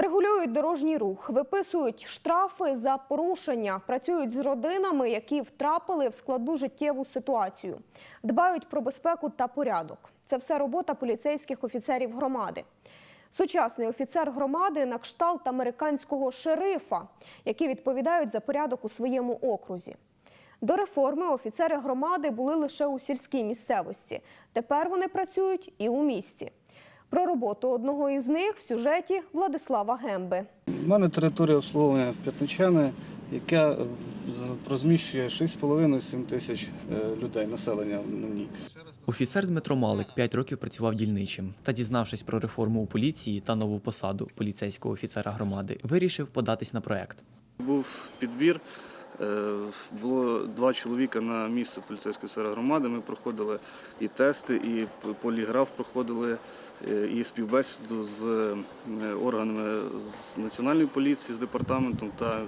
Регулюють дорожній рух, виписують штрафи за порушення, працюють з родинами, які втрапили в складну життєву ситуацію, дбають про безпеку та порядок. Це все робота поліцейських офіцерів громади. Сучасний офіцер громади на кшталт американського шерифа, які відповідають за порядок у своєму окрузі. До реформи офіцери громади були лише у сільській місцевості. Тепер вони працюють і у місті. Про роботу одного із них в сюжеті Владислава Гемби. У мене територія обслуговування П'ятничани, яка е, з- розміщує 6,5-7 тисяч е, людей, населення на ній. Офіцер Дмитро Малик 5 років працював дільничим та, дізнавшись про реформу у поліції та нову посаду поліцейського офіцера громади, вирішив податись на проект. Був підбір. Е, Було два чоловіка на місце поліцейської офіцера громади. Ми проходили і тести, і поліграф проходили, е, і співбесіду з е, органами з національної поліції, з департаментом та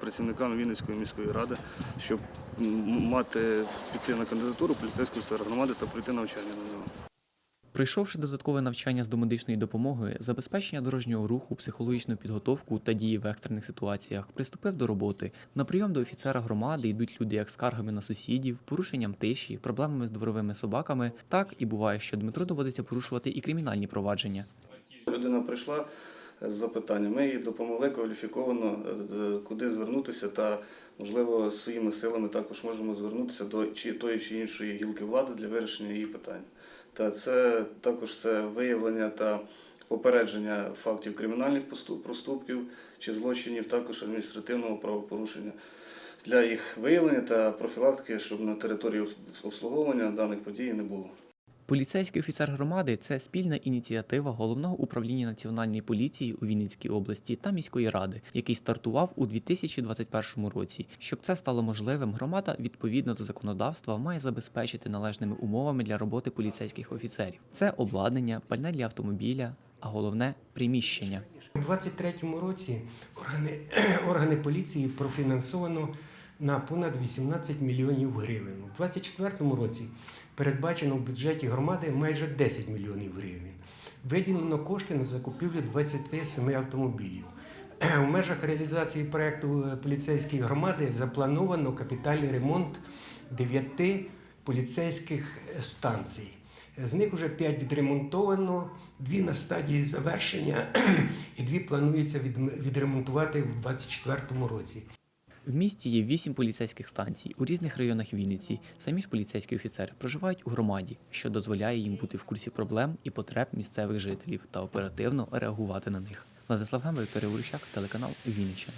працівниками Вінницької міської ради, щоб мати піти на кандидатуру поліцейського офіцера громади та пройти навчання на нього. Пройшовши додаткове навчання з домедичної допомоги, забезпечення дорожнього руху, психологічну підготовку та дії в екстрених ситуаціях, приступив до роботи. На прийом до офіцера громади йдуть люди як скаргами на сусідів, порушенням тиші, проблемами з дворовими собаками. Так і буває, що Дмитру доводиться порушувати і кримінальні провадження. Людина прийшла з запитанням. Ми їй допомогли кваліфіковано, е, куди звернутися, та можливо своїми силами також можемо звернутися до тої чи іншої гілки влади для вирішення її питань. Та це також це виявлення та попередження фактів кримінальних проступків чи злочинів, також адміністративного правопорушення. Для їх виявлення та профілактики, щоб на території обслуговування даних подій не було. Поліцейський офіцер громади це спільна ініціатива головного управління національної поліції у Вінницькій області та міської ради, який стартував у 2021 році. Щоб це стало можливим, громада відповідно до законодавства має забезпечити належними умовами для роботи поліцейських офіцерів. Це обладнання, пальне для автомобіля, а головне приміщення. У 2023 році органи, органи поліції профінансовано на понад 18 мільйонів гривень. У 2024 році передбачено в бюджеті громади майже 10 мільйонів гривень. Виділено кошти на закупівлю 27 автомобілів. У межах реалізації проекту е, поліцейської громади заплановано капітальний ремонт 9 поліцейських е, станцій. З них вже 5 відремонтовано, дві на стадії завершення, і дві планується відремонтувати в 2024 році. В місті є вісім поліцейських станцій у різних районах Вінниці. Самі ж поліцейські офіцери проживають у громаді, що дозволяє їм бути в курсі проблем і потреб місцевих жителів та оперативно реагувати на них. Владислав Гемба, Вікторія Урущак, телеканал Вінниччина.